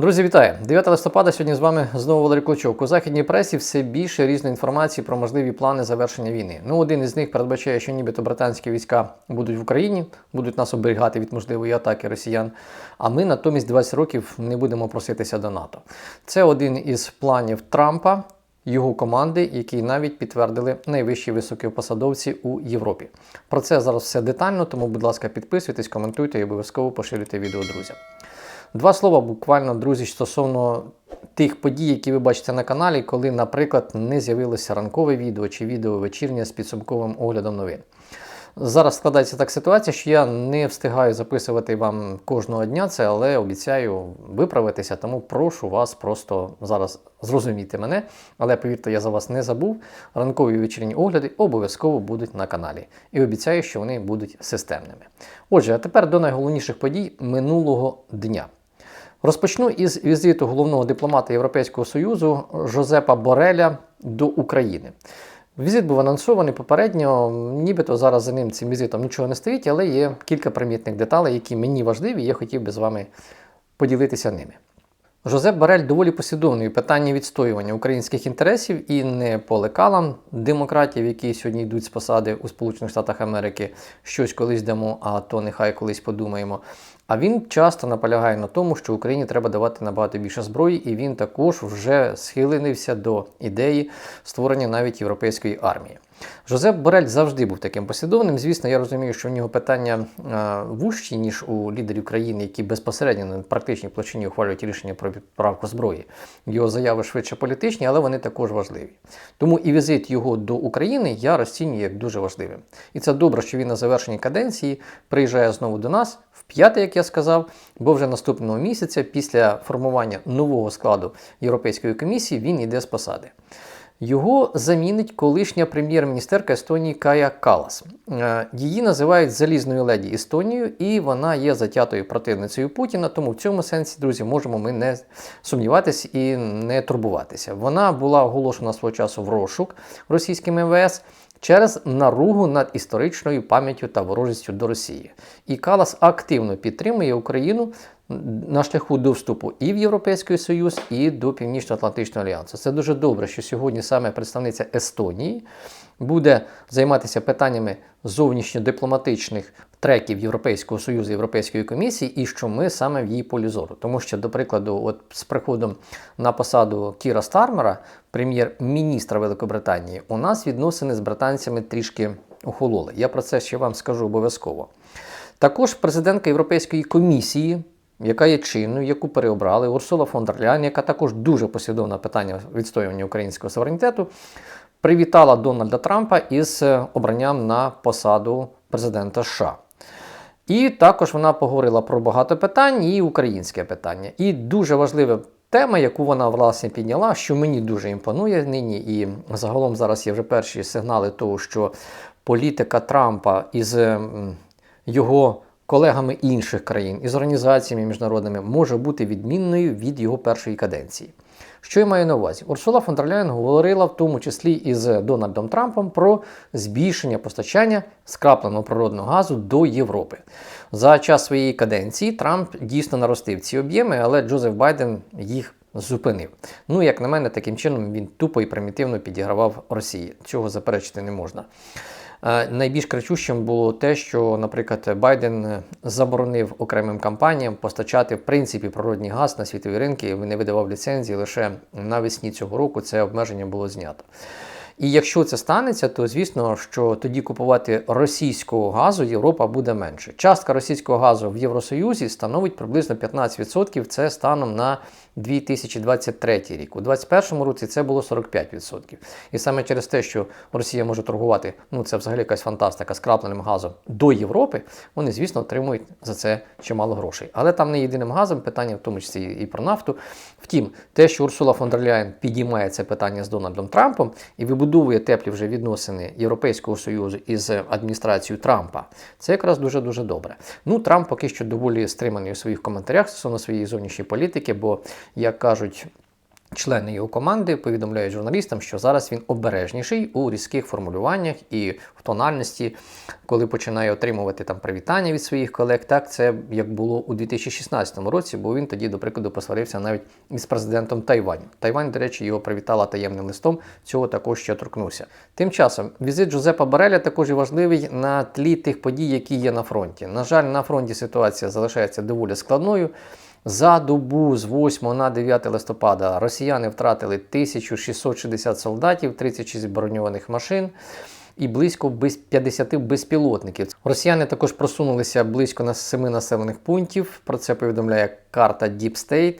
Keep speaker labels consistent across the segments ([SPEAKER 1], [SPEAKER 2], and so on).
[SPEAKER 1] Друзі, вітаю! 9 листопада сьогодні з вами знову Валерій Клочок. У західній пресі все більше різної інформації про можливі плани завершення війни. Ну, один із них передбачає, що нібито британські війська будуть в Україні, будуть нас оберігати від можливої атаки росіян. А ми натомість 20 років не будемо проситися до НАТО. Це один із планів Трампа. Його команди, які навіть підтвердили найвищі високопосадовці у Європі. Про це зараз все детально, тому, будь ласка, підписуйтесь, коментуйте і обов'язково поширюйте відео друзям. Два слова буквально, друзі, стосовно тих подій, які ви бачите на каналі, коли, наприклад, не з'явилося ранкове відео чи відео вечірнє з підсумковим оглядом новин. Зараз складається так ситуація, що я не встигаю записувати вам кожного дня це, але обіцяю виправитися, тому прошу вас просто зараз зрозуміти мене. Але повірте, я за вас не забув. Ранкові вечірні огляди обов'язково будуть на каналі. І обіцяю, що вони будуть системними. Отже, а тепер до найголовніших подій минулого дня. Розпочну із візиту головного дипломата Європейського Союзу Жозепа Бореля до України. Візит був анонсований попередньо, нібито зараз за ним цим візитом нічого не стоїть, але є кілька примітних деталей, які мені важливі, і я хотів би з вами поділитися ними. Жозеп Барель доволі послідовний у питанні відстоювання українських інтересів і не по лекалам демократів, які сьогодні йдуть з посади у Сполучених Штатах Америки, щось колись дамо, а то нехай колись подумаємо. А він часто наполягає на тому, що Україні треба давати набагато більше зброї, і він також вже схиленився до ідеї створення навіть європейської армії. Жозеп Борель завжди був таким послідовним. Звісно, я розумію, що в нього питання а, вужчі, ніж у лідерів країни, які безпосередньо на практичній площині ухвалюють рішення про відправку зброї. Його заяви швидше політичні, але вони також важливі. Тому і візит його до України я розцінюю як дуже важливим. І це добре, що він на завершенні каденції приїжджає знову до нас в п'яте, як я сказав, бо вже наступного місяця, після формування нового складу Європейської комісії, він йде з посади. Його замінить колишня прем'єр-міністерка Естонії Кая Калас. Е, Її називають залізною леді Естонію, і вона є затятою противницею Путіна. Тому в цьому сенсі, друзі, можемо ми не сумніватися і не турбуватися. Вона була оголошена свого часу в розшук російським МВС. Через наругу над історичною пам'яттю та ворожістю до Росії. І Калас активно підтримує Україну на шляху до вступу і в Європейський Союз, і до Північно-Атлантичного альянсу. Це дуже добре, що сьогодні саме представниця Естонії буде займатися питаннями зовнішньодипломатичних треків Європейського Союзу Європейської комісії, і що ми саме в її полі зору. Тому що, до прикладу, от з приходом на посаду Кіра Стармера, прем'єр-міністра Великобританії, у нас відносини з британцями трішки охололи. Я про це ще вам скажу обов'язково. Також президентка Європейської комісії яка є чинною, яку переобрали Урсула фон дер Ляйн, яка також дуже послідовна питання відстоювання українського суверенітету, привітала Дональда Трампа із обранням на посаду президента США. І також вона поговорила про багато питань і українське питання. І дуже важлива тема, яку вона власне підняла, що мені дуже імпонує нині, і загалом зараз є вже перші сигнали того, що політика Трампа із його колегами інших країн і з організаціями міжнародними може бути відмінною від його першої каденції. Що я маю на увазі? Урсула фон дер говорила в тому числі із Дональдом Трампом про збільшення постачання скрапленого природного газу до Європи. За час своєї каденції Трамп дійсно наростив ці об'єми, але Джозеф Байден їх зупинив. Ну, як на мене, таким чином він тупо і примітивно підігравав Росії. Цього заперечити не можна. Е, найбільш кричущим було те, що, наприклад, Байден заборонив окремим компаніям постачати в принципі природний газ на світові ринки, Він не видавав ліцензії лише навесні цього року. Це обмеження було знято. І якщо це станеться, то звісно, що тоді купувати російського газу Європа буде менше. Частка російського газу в Євросоюзі становить приблизно 15%. Це станом на 2023 рік. У 2021 році це було 45%. І саме через те, що Росія може торгувати, ну це взагалі якась фантастика, скрапленим газом до Європи, вони, звісно, отримують за це чимало грошей. Але там не єдиним газом, питання в тому числі і про нафту. Втім, те, що Урсула фон дер Ляєн підіймає це питання з Дональдом Трампом і вибудовує теплі вже відносини Європейського Союзу із адміністрацією Трампа, це якраз дуже-дуже добре. Ну, Трамп поки що доволі стриманий у своїх коментарях стосовно своєї зовнішньої політики, бо як кажуть Члени його команди повідомляють журналістам, що зараз він обережніший у різких формулюваннях і в тональності, коли починає отримувати там привітання від своїх колег. Так це як було у 2016 році, бо він тоді, до прикладу, посварився навіть із президентом Тайваню. Тайвань, до речі, його привітала таємним листом. Цього також ще торкнувся. Тим часом візит Жозепа Бареля також важливий на тлі тих подій, які є на фронті. На жаль, на фронті ситуація залишається доволі складною. За добу з 8 на 9 листопада росіяни втратили 1660 солдатів, 36 броньованих машин і близько 50 безпілотників. Росіяни також просунулися близько на 7 населених пунктів. Про це повідомляє карта Deep State.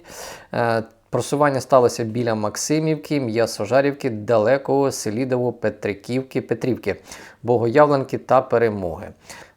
[SPEAKER 1] Е, Просування сталося біля Максимівки, М'ясожарівки, Далекого, Селідово, Петриківки, Петрівки, Богоявленки та Перемоги.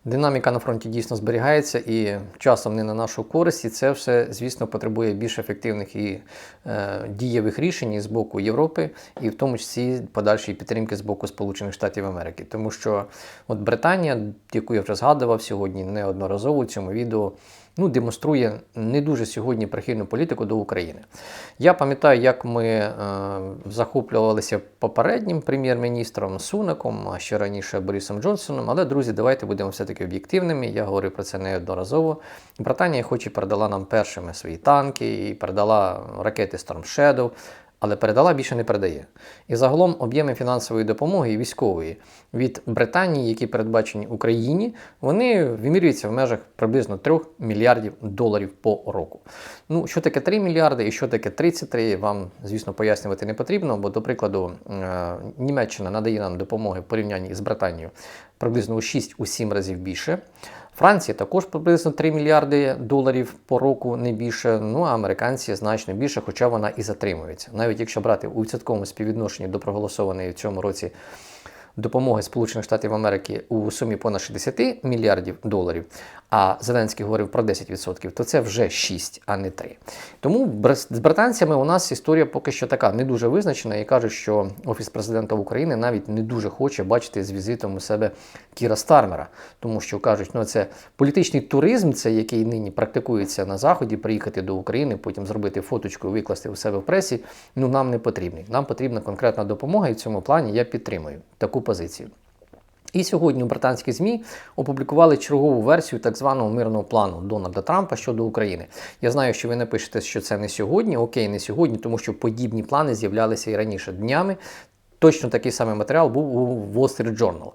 [SPEAKER 1] Динаміка на фронті дійсно зберігається і часом не на нашу користь, і це все, звісно, потребує більш ефективних і е, дієвих рішень з боку Європи, і в тому числі подальшої підтримки з боку Сполучених Штатів Америки. Тому що от Британія, яку я вже згадував сьогодні неодноразово у цьому відео, ну, демонструє не дуже сьогодні прихильну політику до України. Я пам'ятаю, як ми е, захоплювалися попереднім прем'єр-міністром Сунаком, а ще раніше Борисом Джонсоном. Але, друзі, давайте будемо все-таки об'єктивними. Я говорив про це неодноразово. Британія, хоч і передала нам першими свої танки, і передала ракети Storm Shadow, але передала більше не передає. І загалом об'єми фінансової допомоги військової від Британії, які передбачені Україні, вони вимірюються в межах приблизно 3 мільярдів доларів по року. Ну, що таке 3 мільярди і що таке 33, вам, звісно, пояснювати не потрібно, бо, до прикладу, е, Німеччина надає нам допомоги в порівнянні з Британією приблизно у 6-7 разів більше. Франція також приблизно 3 мільярди доларів по року, не більше. Ну а американці значно більше, хоча вона і затримується. Навіть якщо брати у відсотковому співвідношенні до проголосованої в цьому році допомоги Сполучених Штатів Америки у сумі понад 60 мільярдів доларів, а Зеленський говорив про 10%, то це вже 6, а не 3. Тому з британцями у нас історія поки що така не дуже визначена і кажуть, що Офіс президента України навіть не дуже хоче бачити з візитом у себе Кіра Стармера, тому що кажуть, ну це політичний туризм, це який нині практикується на заході, приїхати до України, потім зробити фоточку, викласти у себе в пресі. Ну нам не потрібний. Нам потрібна конкретна допомога, і в цьому плані я підтримую таку позицію. І сьогодні британські ЗМІ опублікували чергову версію так званого мирного плану Дональда Трампа щодо України. Я знаю, що ви напишете, що це не сьогодні. Окей, не сьогодні, тому що подібні плани з'являлися і раніше днями. Точно такий самий матеріал був у Wall Street Journal.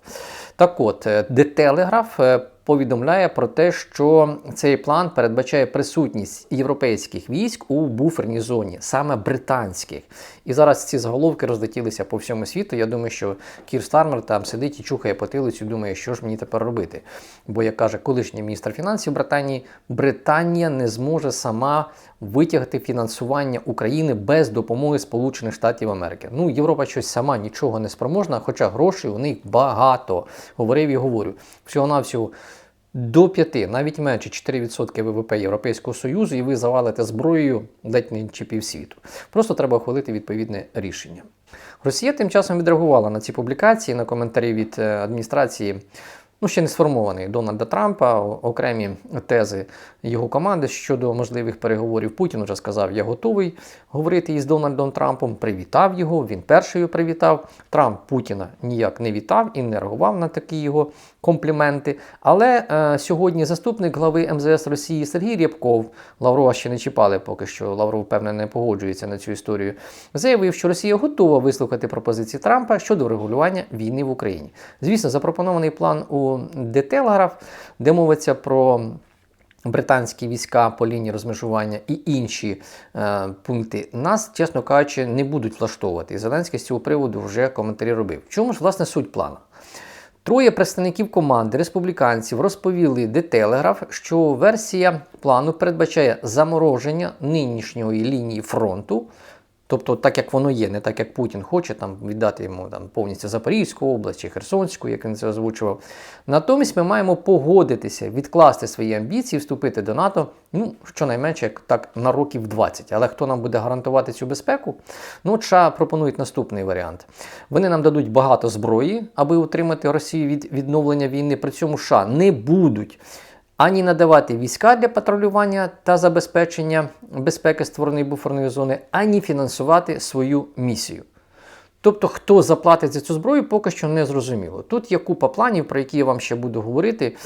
[SPEAKER 1] Так от, е, The Telegraph е, повідомляє про те, що цей план передбачає присутність європейських військ у буферній зоні, саме британських. І зараз ці заголовки розлетілися по всьому світу. Я думаю, що Кір Стармер там сидить і чухає потилицю, думає, що ж мені тепер робити. Бо, як каже колишній міністр фінансів Британії, Британія не зможе сама витягти фінансування України без допомоги Сполучених Штатів Америки. Ну, Європа щось сама нічого не спроможна, хоча грошей у них багато. Говорив і говорю. Всього-навсього до 5, навіть менше 4% ВВП Європейського Союзу, і ви завалите зброєю ледь не чи півсвіту. Просто треба ухвалити відповідне рішення. Росія тим часом відреагувала на ці публікації, на коментарі від е, адміністрації ну, ще не сформований Дональда Трампа, окремі тези його команди щодо можливих переговорів. Путін вже сказав, я готовий говорити із Дональдом Трампом. Привітав його. Він перший привітав. Трамп Путіна ніяк не вітав і не реагував на такі його компліменти. Але е, сьогодні заступник глави МЗС Росії Сергій Рябков, Лаврова ще не чіпали, поки що Лавров, певне, не погоджується на цю історію. Заявив, що Росія готова вислухати пропозиції Трампа щодо регулювання війни в Україні. Звісно, запропонований план у Детелеграф, де мовиться про. Британські війська по лінії розмежування і інші е, пункти нас, чесно кажучи, не будуть влаштовувати. І Зеленський з цього приводу вже коментарі робив. Чому ж власне суть плану? Троє представників команди республіканців розповіли The Telegraph, що версія плану передбачає замороження нинішньої лінії фронту. Тобто, так як воно є, не так як Путін хоче там віддати йому там повністю Запорізьку область чи Херсонську, як він це озвучував. Натомість ми маємо погодитися, відкласти свої амбіції, вступити до НАТО, ну щонайменше як так на років 20. Але хто нам буде гарантувати цю безпеку? Ну, США пропонують наступний варіант. Вони нам дадуть багато зброї, аби утримати Росію від відновлення війни. При цьому США не будуть ані надавати війська для патрулювання та забезпечення безпеки створеної буферної зони, ані фінансувати свою місію. Тобто, хто заплатить за цю зброю, поки що не зрозуміло. Тут є купа планів, про які я вам ще буду говорити.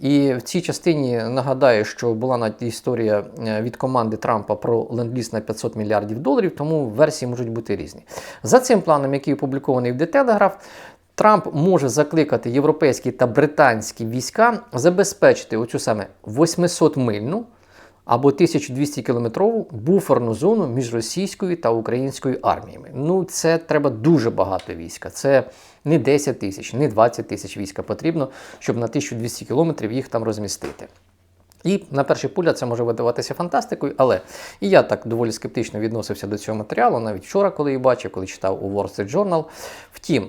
[SPEAKER 1] І в цій частині нагадаю, що була навіть історія е, від команди Трампа про ленд-ліз на 500 мільярдів доларів, тому версії можуть бути різні. За цим планом, який опублікований в The Telegraph, Трамп може закликати європейські та британські війська забезпечити оцю саме 800-мильну або 1200 кілометрову буферну зону між російською та українською арміями. Ну, це треба дуже багато війська. Це не 10 тисяч, не 20 тисяч війська потрібно, щоб на 1200 кілометрів їх там розмістити. І на перший погляд це може видаватися фантастикою, але і я так доволі скептично відносився до цього матеріалу, навіть вчора, коли її бачив, коли читав у Wall Street Journal. Втім,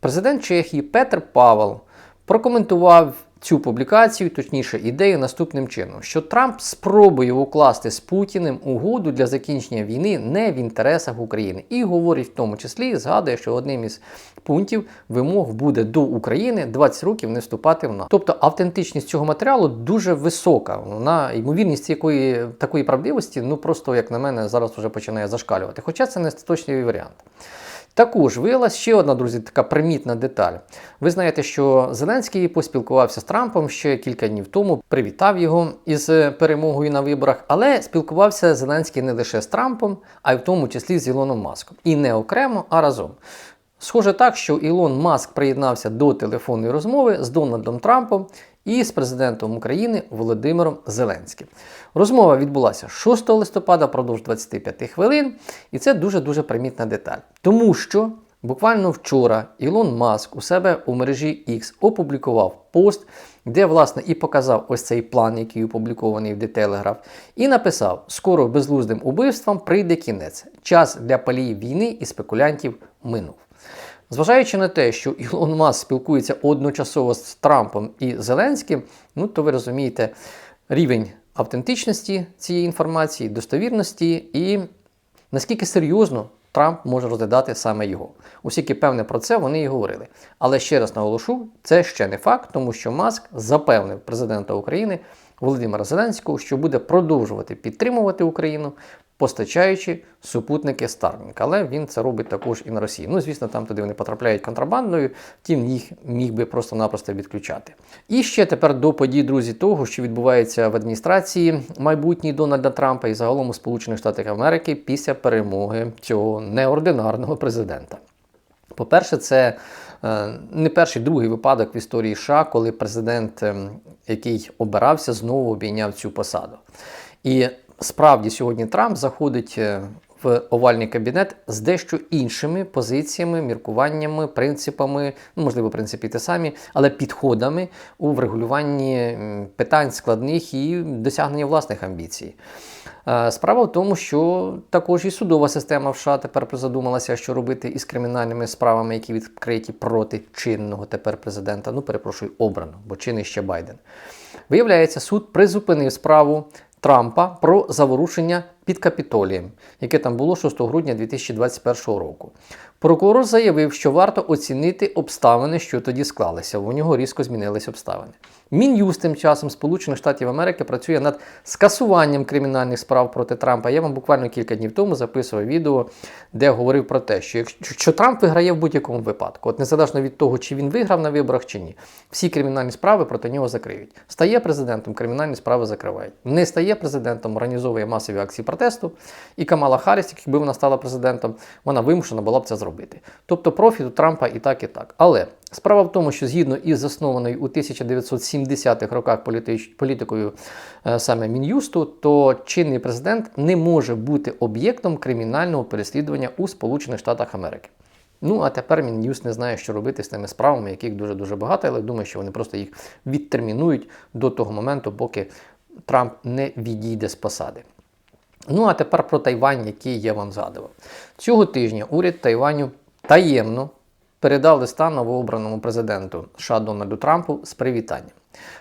[SPEAKER 1] президент Чехії Петр Павел прокоментував цю публікацію, точніше ідею, наступним чином: що Трамп спробує укласти з Путіним угоду для закінчення війни не в інтересах України. І говорить в тому числі, згадує, що одним із пунктів вимог буде до України 20 років не вступати в НАТО. Тобто автентичність цього матеріалу дуже висока. Вона ймовірність якої такої правдивості, ну просто як на мене, зараз вже починає зашкалювати. Хоча це не точний варіант. Також виявилася ще одна, друзі, така примітна деталь. Ви знаєте, що Зеленський поспілкувався з Трампом ще кілька днів тому, привітав його із перемогою на виборах, але спілкувався Зеленський не лише з Трампом, а й в тому числі з Ілоном Маском. І не окремо, а разом. Схоже так, що Ілон Маск приєднався до телефонної розмови з Дональдом Трампом і з президентом України Володимиром Зеленським. Розмова відбулася 6 листопада впродовж 25 хвилин, і це дуже-дуже примітна деталь. Тому що буквально вчора Ілон Маск у себе у мережі X опублікував пост, де, власне, і показав ось цей план, який опублікований в Telegraph, і написав: скоро безлуздим убивствам прийде кінець. Час для паліїв війни і спекулянтів минув. Зважаючи на те, що Ілон Маск спілкується одночасово з Трампом і Зеленським, ну то ви розумієте рівень автентичності цієї інформації, достовірності і наскільки серйозно Трамп може розглядати саме його. Оскільки певне про це вони і говорили. Але ще раз наголошу, це ще не факт, тому що Маск запевнив президента України Володимира Зеленського, що буде продовжувати підтримувати Україну, постачаючи супутники Starlink. Але він це робить також і на Росії. Ну, звісно, там туди вони потрапляють контрабандою, втім їх міг би просто-напросто відключати. І ще тепер до подій, друзі, того, що відбувається в адміністрації майбутній Дональда Трампа і загалом у Сполучених Штатах Америки після перемоги цього неординарного президента. По-перше, це е, не перший другий випадок в історії США, коли президент, ем, який обирався, знову обійняв цю посаду. І справді сьогодні Трамп заходить е, в овальний кабінет з дещо іншими позиціями, міркуваннями, принципами, ну, можливо, принципі те самі, але підходами у врегулюванні питань складних і досягнення власних амбіцій. Е, справа в тому, що також і судова система в США тепер задумалася, що робити із кримінальними справами, які відкриті проти чинного тепер президента. Ну, перепрошую, обрано, бо чинний ще Байден. Виявляється, суд призупинив справу Трампа про заворушення під Капітолієм, яке там було 6 грудня 2021 року. Прокурор заявив, що варто оцінити обставини, що тоді склалися. У нього різко змінились обставини. Мін'юз тим часом Сполучених Штатів Америки працює над скасуванням кримінальних справ проти Трампа. Я вам буквально кілька днів тому записував відео, де говорив про те, що якщо що Трамп виграє в будь-якому випадку, от незалежно від того, чи він виграв на виборах чи ні, всі кримінальні справи проти нього закриють. Стає президентом, кримінальні справи закривають. Не стає президентом, організовує масові акції протесту. І Камала Харріс, якби вона стала президентом, вона вимушена була б це зробити. Тобто профіт у Трампа і так, і так. Але справа в тому, що згідно із заснованою у 1970-х роках політикою е, саме Мін'юсту, то чинний президент не може бути об'єктом кримінального переслідування у Сполучених Штатах Америки. Ну, а тепер Мін'юст не знає, що робити з тими справами, яких дуже-дуже багато, але думаю, що вони просто їх відтермінують до того моменту, поки Трамп не відійде з посади. Ну, а тепер про Тайвань, який я вам згадував. Цього тижня уряд Тайваню таємно передав листа новообраному президенту США Дональду Трампу з привітанням.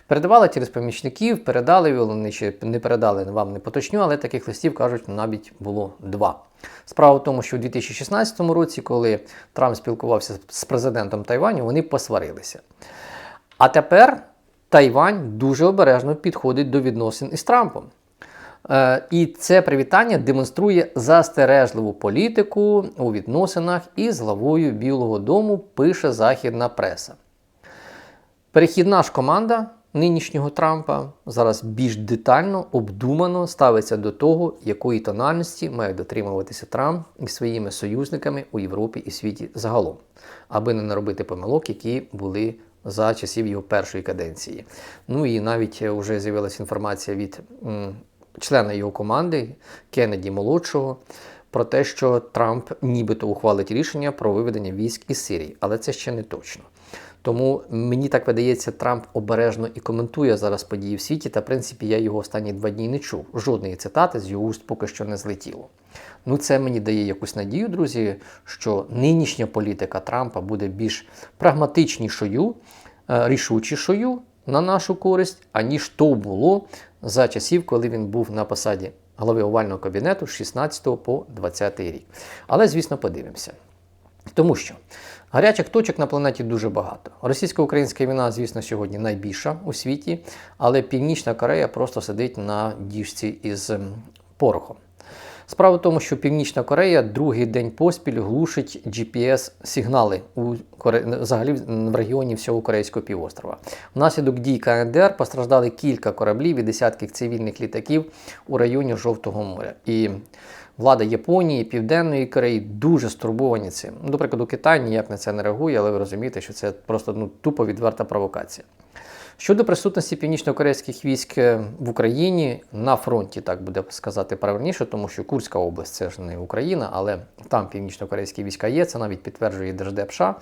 [SPEAKER 1] Передавали через помічників, передали, вони ще не передали, вам не поточню, але таких листів, кажуть, навіть було два. Справа в тому, що у 2016 році, коли Трамп спілкувався з президентом Тайваню, вони посварилися. А тепер Тайвань дуже обережно підходить до відносин із Трампом. Е, І це привітання демонструє застережливу політику у відносинах із главою Білого Дому, пише західна преса. Перехідна ж команда нинішнього Трампа зараз більш детально, обдумано ставиться до того, якої тональності має дотримуватися Трамп із своїми союзниками у Європі і світі загалом, аби не наробити помилок, які були за часів його першої каденції. Ну і навіть вже з'явилася інформація від члена його команди Кеннеді молодшого. Про те, що Трамп нібито ухвалить рішення про виведення військ із Сирії, але це ще не точно. Тому мені так видається, Трамп обережно і коментує зараз події в світі. Та в принципі я його останні два дні не чув. Жодної цитати з його уст поки що не злетіло. Ну, це мені дає якусь надію, друзі, що нинішня політика Трампа буде більш прагматичнішою, е, рішучішою на нашу користь, аніж то було за часів, коли він був на посаді голови овального кабінету з 16 по 20 рік. Але, звісно, подивимося. Тому що гарячих точок на планеті дуже багато. Російсько-українська війна, звісно, сьогодні найбільша у світі, але Північна Корея просто сидить на діжці із ем, порохом. Справа в тому, що Північна Корея другий день поспіль глушить GPS-сигнали у Коре... взагалі в регіоні всього Корейського півострова. Внаслідок дій КНДР постраждали кілька кораблів і десятки цивільних літаків у районі Жовтого моря. І влада Японії, Південної Кореї дуже стурбовані цим. Ну, До прикладу, Китай ніяк на це не реагує, але ви розумієте, що це просто ну, тупо відверта провокація. Щодо присутності північно-корейських військ е, в Україні на фронті, так буде сказати правильніше, тому що Курська область це ж не Україна, але там північно-корейські війська є, це навіть підтверджує Держдеп США,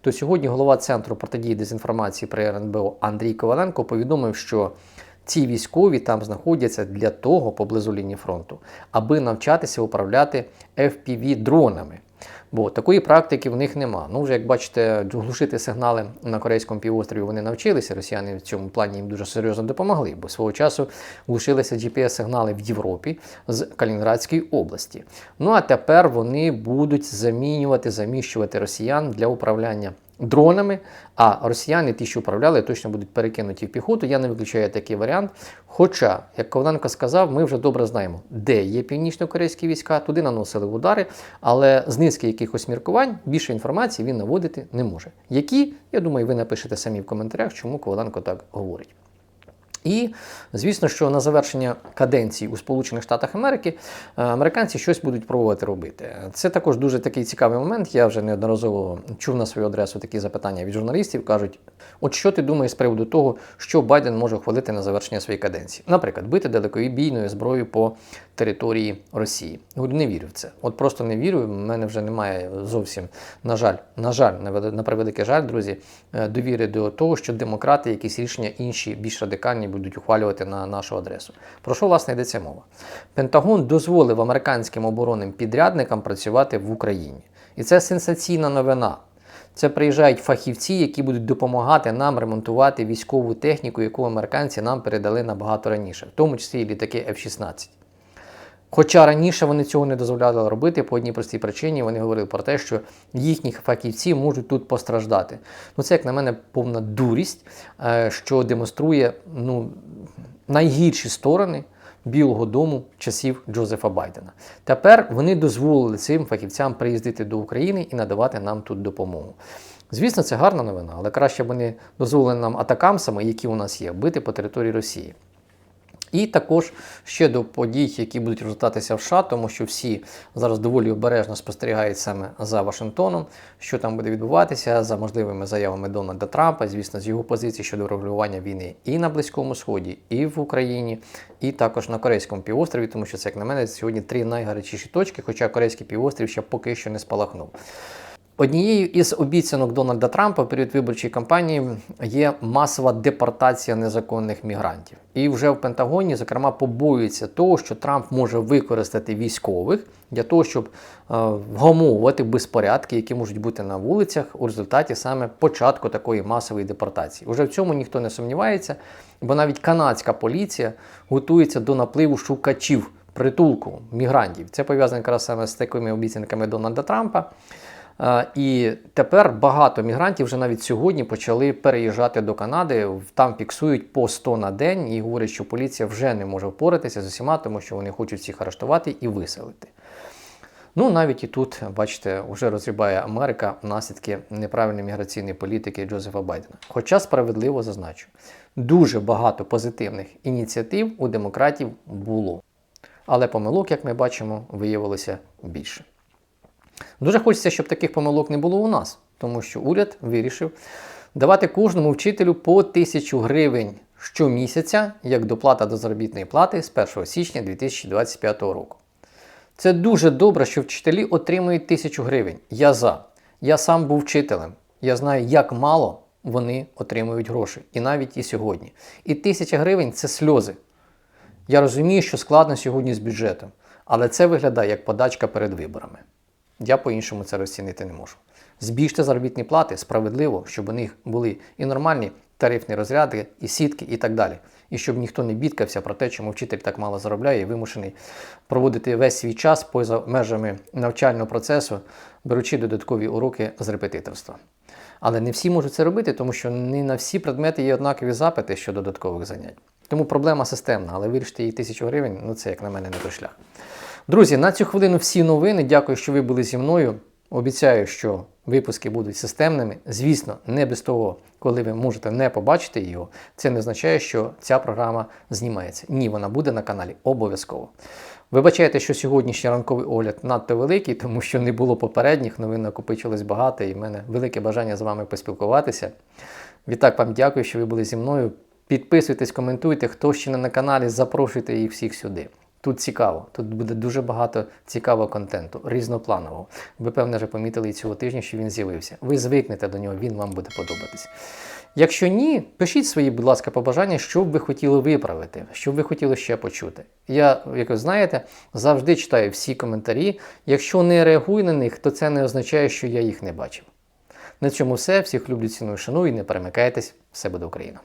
[SPEAKER 1] То сьогодні голова центру протидії дезінформації при РНБО Андрій Коваленко повідомив, що ці військові там знаходяться для того поблизу лінії фронту, аби навчатися управляти FPV-дронами. Бо такої практики в них нема. Ну, вже як бачите, глушити сигнали на Корейському півострові вони навчилися. Росіяни в цьому плані їм дуже серйозно допомогли, бо свого часу глушилися GPS-сигнали в Європі з Калінградської області. Ну а тепер вони будуть замінювати, заміщувати росіян для управляння дронами, а росіяни, ті, що управляли, точно будуть перекинуті в піхоту. Я не виключаю такий варіант. Хоча, як Коваленко сказав, ми вже добре знаємо, де є північно-корейські війська, туди наносили удари, але з низки якихось міркувань більше інформації він наводити не може. Які, я думаю, ви напишете самі в коментарях, чому Коваленко так говорить. І, звісно, що на завершення каденції у Сполучених Штатах Америки е, американці щось будуть пробувати робити. Це також дуже такий цікавий момент. Я вже неодноразово чув на свою адресу такі запитання від журналістів. кажуть: от що ти думаєш з приводу того, що Байден може ухвалити на завершення своєї каденції? Наприклад, бити далекобійною зброєю по території Росії. Говорю, не вірю в це. От просто не вірю. У мене вже немає зовсім, на жаль, на жаль, на превеликий жаль, друзі, е, довіри до того, що демократи якісь рішення інші більш радикальні будуть ухвалювати на нашу адресу. Про що власне йдеться мова? Пентагон дозволив американським оборонним підрядникам працювати в Україні. І це сенсаційна новина. Це приїжджають фахівці, які будуть допомагати нам ремонтувати військову техніку, яку американці нам передали набагато раніше, в тому числі і літаки F-16. Хоча раніше вони цього не дозволяли робити по одній простій причині, вони говорили про те, що їхні фахівці можуть тут постраждати. Ну це, як на мене, повна дурість, е, що демонструє ну, найгірші сторони Білого Дому часів Джозефа Байдена. Тепер вони дозволили цим фахівцям приїздити до України і надавати нам тут допомогу. Звісно, це гарна новина, але краще б вони дозволили нам атакамсами, які у нас є, бити по території Росії. І також ще до подій, які будуть розгортатися в США, тому що всі зараз доволі обережно спостерігають саме за Вашингтоном, що там буде відбуватися за можливими заявами Дональда Трампа, звісно, з його позиції щодо регулювання війни і на Близькому Сході, і в Україні, і також на Корейському півострові, тому що це, як на мене, сьогодні три найгарячіші точки, хоча Корейський півострів ще поки що не спалахнув. Однією із обіцянок Дональда Трампа перед виборчої кампанії є масова депортація незаконних мігрантів. І вже в Пентагоні, зокрема, побоюється того, що Трамп може використати військових для того, щоб е, вгамовувати безпорядки, які можуть бути на вулицях у результаті саме початку такої масової депортації. Уже в цьому ніхто не сумнівається, бо навіть канадська поліція готується до напливу шукачів притулку мігрантів. Це пов'язано якраз саме з такими обіцянками Дональда Трампа. Е, І тепер багато мігрантів вже навіть сьогодні почали переїжджати до Канади. Там фіксують по 100 на день і говорять, що поліція вже не може впоратися з усіма, тому що вони хочуть всіх арештувати і виселити. Ну, навіть і тут, бачите, вже розрібає Америка наслідки неправильної міграційної політики Джозефа Байдена. Хоча справедливо зазначу, дуже багато позитивних ініціатив у демократів було. Але помилок, як ми бачимо, виявилося більше. Дуже хочеться, щоб таких помилок не було у нас, тому що уряд вирішив давати кожному вчителю по тисячу гривень щомісяця як доплата до заробітної плати з 1 січня 2025 року. Це дуже добре, що вчителі отримують тисячу гривень. Я за. Я сам був вчителем. Я знаю, як мало вони отримують гроші. І навіть і сьогодні. І тисяча гривень це сльози. Я розумію, що складно сьогодні з бюджетом, але це виглядає як подачка перед виборами. Я по-іншому це розцінити не можу. Збільште заробітні плати справедливо, щоб у них були і нормальні тарифні розряди, і сітки, і так далі. І щоб ніхто не бідкався про те, чому вчитель так мало заробляє і вимушений проводити весь свій час поза межами навчального процесу, беручи додаткові уроки з репетиторства. Але не всі можуть це робити, тому що не на всі предмети є однакові запити щодо додаткових занять. Тому проблема системна, але вирішити її тисячу гривень, ну це як на мене не той шлях. Друзі, на цю хвилину всі новини. Дякую, що ви були зі мною. Обіцяю, що випуски будуть системними. Звісно, не без того, коли ви можете не побачити його, це не означає, що ця програма знімається. Ні, вона буде на каналі обов'язково. Вибачайте, що сьогоднішній ранковий огляд надто великий, тому що не було попередніх, новин накопичилось багато, і в мене велике бажання з вами поспілкуватися. Відтак вам дякую, що ви були зі мною. Підписуйтесь, коментуйте, хто ще не на каналі, запрошуйте їх всіх сюди. Тут цікаво, тут буде дуже багато цікавого контенту, різнопланового. Ви, певне, вже помітили і цього тижня, що він з'явився. Ви звикнете до нього, він вам буде подобатись. Якщо ні, пишіть свої, будь ласка, побажання, що б ви хотіли виправити, що б ви хотіли ще почути. Я, як ви знаєте, завжди читаю всі коментарі. Якщо не реагую на них, то це не означає, що я їх не бачив. На цьому все. Всіх люблю, ціную, шаную і не перемикайтесь. Все буде Україна!